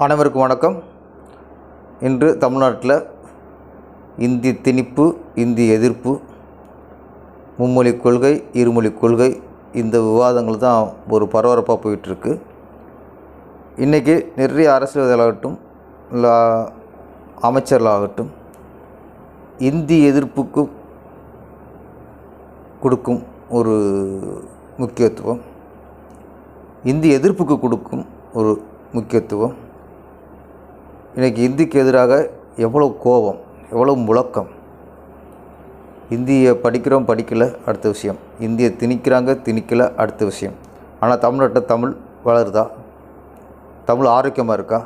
அனைவருக்கும் வணக்கம். இன்று தமிழ்நாட்டில் இந்தி திணிப்பு இந்தி எதிர்ப்பு மும்மொழி கொள்கை இருமொழி கொள்கை இந்த விவாதங்கள் தான் ஒரு பரபரப்பாக போயிட்டுருக்கு. இன்றைக்கி நிறைய அரசியல்வாதிகளாகட்டும் இல்லை அமைச்சர்களாகட்டும் இந்தி எதிர்ப்புக்கு கொடுக்கும் ஒரு முக்கியத்துவம் இந்தி எதிர்ப்புக்கு கொடுக்கும் ஒரு முக்கியத்துவம் இன்றைக்கி இந்திக்கு எதிராக எவ்வளோ கோபம் எவ்வளோ முழக்கம். இந்தியை படிக்கிறோம் படிக்கலை அடுத்த விஷயம். இந்தியை திணிக்கிறாங்க திணிக்கலை அடுத்த விஷயம். ஆனால் தமிழ்நாட்டில் தமிழ் வளருதா? தமிழ் ஆரோக்கியமாக இருக்கா?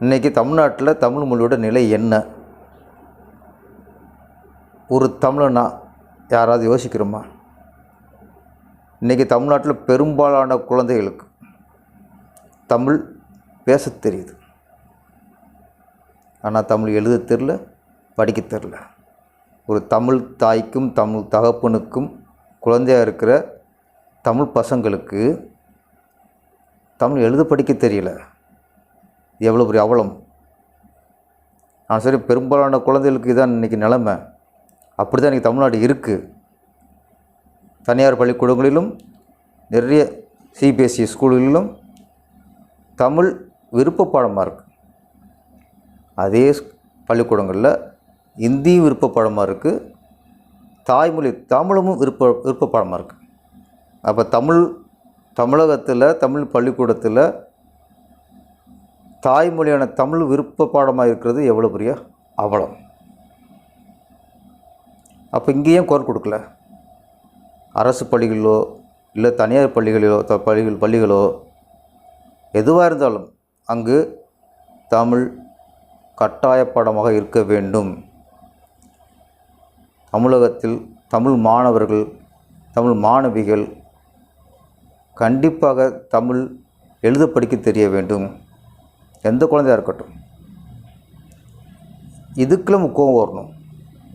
இன்றைக்கி தமிழ்நாட்டில் தமிழ் மொழியோட நிலை என்ன? ஒரு தமிழனா யாராவது யோசிக்கிறோமா? இன்றைக்கி தமிழ்நாட்டில் பெரும்பாலான குழந்தைகளுக்கு தமிழ் பேச தெரியுது. ஆனால் தமிழ் எழுத தெரில படிக்க தெரில. ஒரு தமிழ் தாய்க்கும் தமிழ் தகப்பனுக்கும் குழந்தையாக இருக்கிற தமிழ் பசங்களுக்கு தமிழ் எழுத படிக்க தெரியல. எவ்வளோ பெரிய அவலம். நான் சரி பெரும்பாலான குழந்தைகளுக்கு இதான் இன்றைக்கி நிலமை. அப்படி தான் இன்றைக்கி தமிழ்நாடு இருக்குது தனியார் பள்ளிக்கூடங்களிலும் நிறைய சிபிஎஸ்சி ஸ்கூல்களிலும் தமிழ் விருப்ப பாடமாக இருக்குது அதே பள்ளிக்கூடங்களில் இந்தியும் விருப்ப பாடமாக இருக்குது தாய்மொழி தமிழமும் விருப்ப விருப்ப பாடமாக இருக்குது அப்போ தமிழ் தமிழகத்தில் தமிழ் பள்ளிக்கூடத்தில் தாய்மொழியான தமிழ் விருப்ப பாடமாக இருக்கிறது எவ்வளோ பெரிய அவலம்? அப்போ இங்கேயும் குரல் கொடுக்கல? அரசு பள்ளிகளிலோ இல்லை தனியார் பள்ளிகளிலோ த பள்ளிகள் பள்ளிகளோ எதுவாக இருந்தாலும் அங்கு தமிழ் கட்டாய பாடமாக இருக்க வேண்டும். தமிழகத்தில் தமிழ் மாணவர்கள் தமிழ் மாணவிகள் கண்டிப்பாக தமிழ் எழுத படிக்க தெரிய வேண்டும். எந்த குழந்தையாக இருக்கட்டும். இதுக்குள்ள நம்ம கோவம் வரணும்.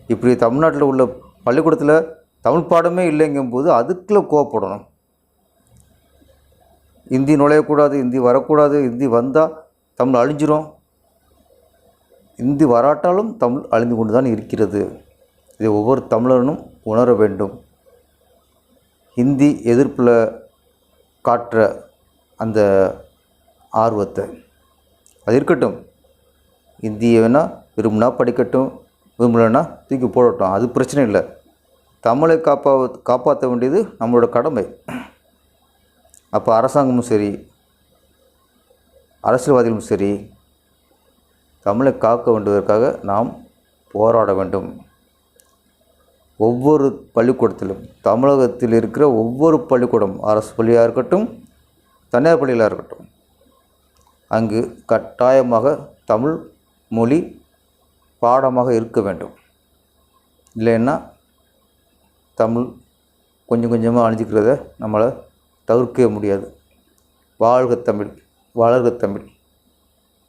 இப்படி தமிழ்நாட்டில் உள்ள பள்ளிக்கூடத்தில் தமிழ் பாடமே இல்லைங்கும்போது அதுக்குள்ள கோவப்படணும். இந்தி நுழையக்கூடாது இந்தி வரக்கூடாது இந்தி வந்தால் தமிழ் அழிஞ்சிரும். இந்தி வராட்டாலும் தமிழ் அழிந்து கொண்டு தான் இருக்கிறது. இதை ஒவ்வொரு தமிழனும் உணர வேண்டும். ஹிந்தி எதிர்ப்பில் காட்டுற அந்த ஆர்வத்தை. அது இருக்கட்டும். இந்தியை வேணால் விரும்பினா படிக்கட்டும் விரும்பலைன்னா தூக்கி போடட்டும். அது பிரச்சனை இல்லை. தமிழை காப்பா காப்பாற்ற வேண்டியது நம்மளோட கடமை. அப்போ அரசாங்கமும் சரி அரசியல்வாதிகளும் சரி தமிழை காக்க வேண்டுவதற்காக நாம் போராட வேண்டும். ஒவ்வொரு பள்ளிக்கூடத்திலும் தமிழகத்தில் இருக்கிற ஒவ்வொரு பள்ளிக்கூடம் அரசு பள்ளியாக இருக்கட்டும் தனியார் பள்ளியாக இருக்கட்டும் அங்கு கட்டாயமாக தமிழ் மொழி பாடமாக இருக்க வேண்டும். இல்லைன்னா தமிழ் கொஞ்சம் கொஞ்சமாக அழிஞ்சிக்கிறத நம்மளால் தவிர்க்கவே முடியாது. வாழ்க தமிழ் வளர்க தமிழ்.